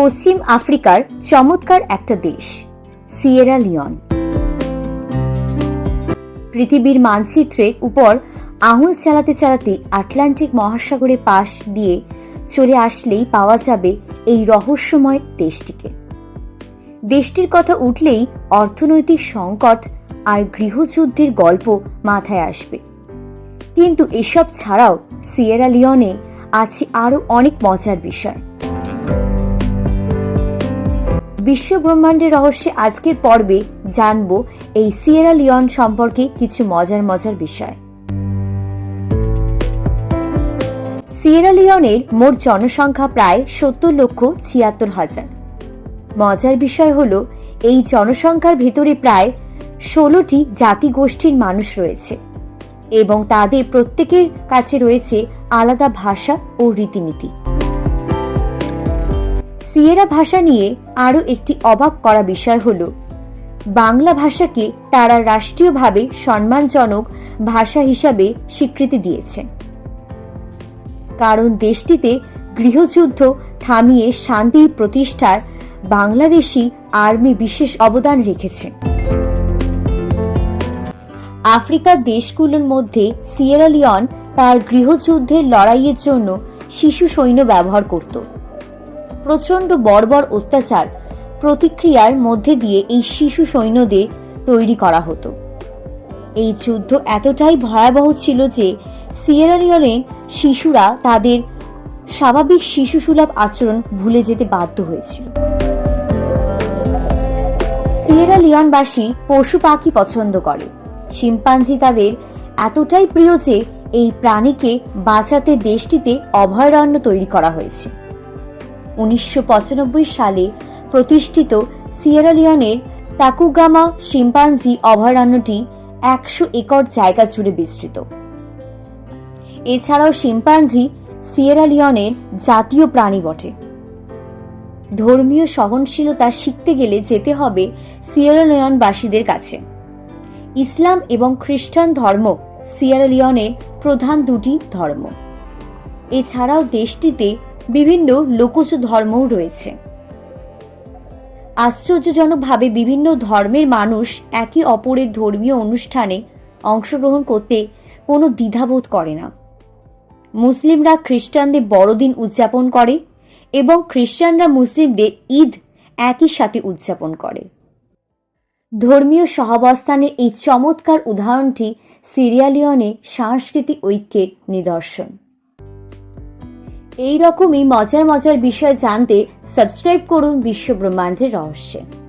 পশ্চিম আফ্রিকার চমৎকার একটা দেশ, সিয়েরা লিওন। পৃথিবীর মানচিত্রের উপর আঙুল চালাতে চালাতে আটলান্টিক মহাসাগরে পাশ দিয়ে চলে আসলেই পাওয়া যাবে এই রহস্যময় দেশটিকে। দেশটির কথা উঠলেই অর্থনৈতিক সংকট আর গৃহযুদ্ধের গল্প মাথায় আসবে। কিন্তু এসব ছাড়াও সিয়েরা লিওনে আছে আরও অনেক মজার বিষয়। বিশ্ব ব্রহ্মাণ্ডের রহস্যে আজকের পর্বে জানব এই সিয়েরা লিওন সম্পর্কে কিছু মজার মজার বিষয়। সিয়েরা লিওনের মোট জনসংখ্যা প্রায় সত্তর লক্ষ ছিয়াত্তর হাজার। মজার বিষয় হল, এই জনসংখ্যার ভেতরে প্রায় ষোলোটি জাতিগোষ্ঠীর মানুষ রয়েছে এবং তাদের প্রত্যেকের কাছে রয়েছে আলাদা ভাষা ও রীতিনীতি। সিয়েরা ভাষা নিয়ে আরও একটি অবাক করা বিষয় হল। বাংলা ভাষাকে তারা রাষ্ট্রীয়ভাবে সম্মানজনক ভাষা হিসাবে স্বীকৃতি দিয়েছে। কারণ দেশটিতে গৃহযুদ্ধ থামিয়ে শান্তি প্রতিষ্ঠার বাংলাদেশি আর্মি বিশেষ অবদান রেখেছে। আফ্রিকার দেশগুলোর মধ্যে সিয়েরা লিওন তার গৃহযুদ্ধের লড়াইয়ের জন্য শিশু সৈন্য ব্যবহার করত। প্রচণ্ড বর্বর অত্যাচার প্রতিক্রিয়ার মধ্যে দিয়ে এই শিশু সৈন্যদের তৈরি করা হতো। এই যুদ্ধ এতটাই ভয়াবহ ছিল যে সিয়েরা লিওনে শিশুরা তাদের স্বাভাবিক শিশুসুলভ আচরণ ভুলে যেতে বাধ্য হয়েছিল। সিয়েরা লিওনবাসী পশু পাখি পছন্দ করে। শিম্পাঞ্জি তাদের এতটাই প্রিয় যে এই প্রাণীকে বাঁচাতে দেশটিতে অভয়ারণ্য তৈরি করা হয়েছে। উনিশশো সালে প্রতিষ্ঠিত সিয়েরা লিওনের টাকুগামা শিম্পাঞ্জি অভয়ারণ্যটি একশো একর জায়গা জুড়ে বিস্তৃত। এছাড়াও শিম্পাঞ্জি সিয়েরা লিওনের জাতীয় প্রাণী বটে। ধর্মীয় সহনশীলতা শিখতে গেলে যেতে হবে সিয়েরা লিওনবাসীদের কাছে। ইসলাম এবং খ্রিস্টান ধর্ম সিয়েরা লিওনের প্রধান দুটি ধর্ম। এছাড়াও দেশটিতে বিভিন্ন লোকজ ধর্মও রয়েছে। আশ্চর্যজনকভাবে বিভিন্ন ধর্মের মানুষ একে অপরের ধর্মীয় অনুষ্ঠানে অংশগ্রহণ করতে কোনো দ্বিধাবোধ করে না। মুসলিমরা খ্রিস্টানদের বড়দিন উদযাপন করে এবং খ্রিস্টানরা মুসলিমদের ঈদ একই সাথে উদযাপন করে। ধর্মীয় সহাবস্থানের এই চমৎকার উদাহরণটি সিরিয়ালিয়নে সাংস্কৃতিক ঐক্যের নিদর্শন। এই রকমই মজার মজার বিষয় জানতে সাবস্ক্রাইব করুন বিশ্ব ব্রহ্মাণ্ডের রহস্যে।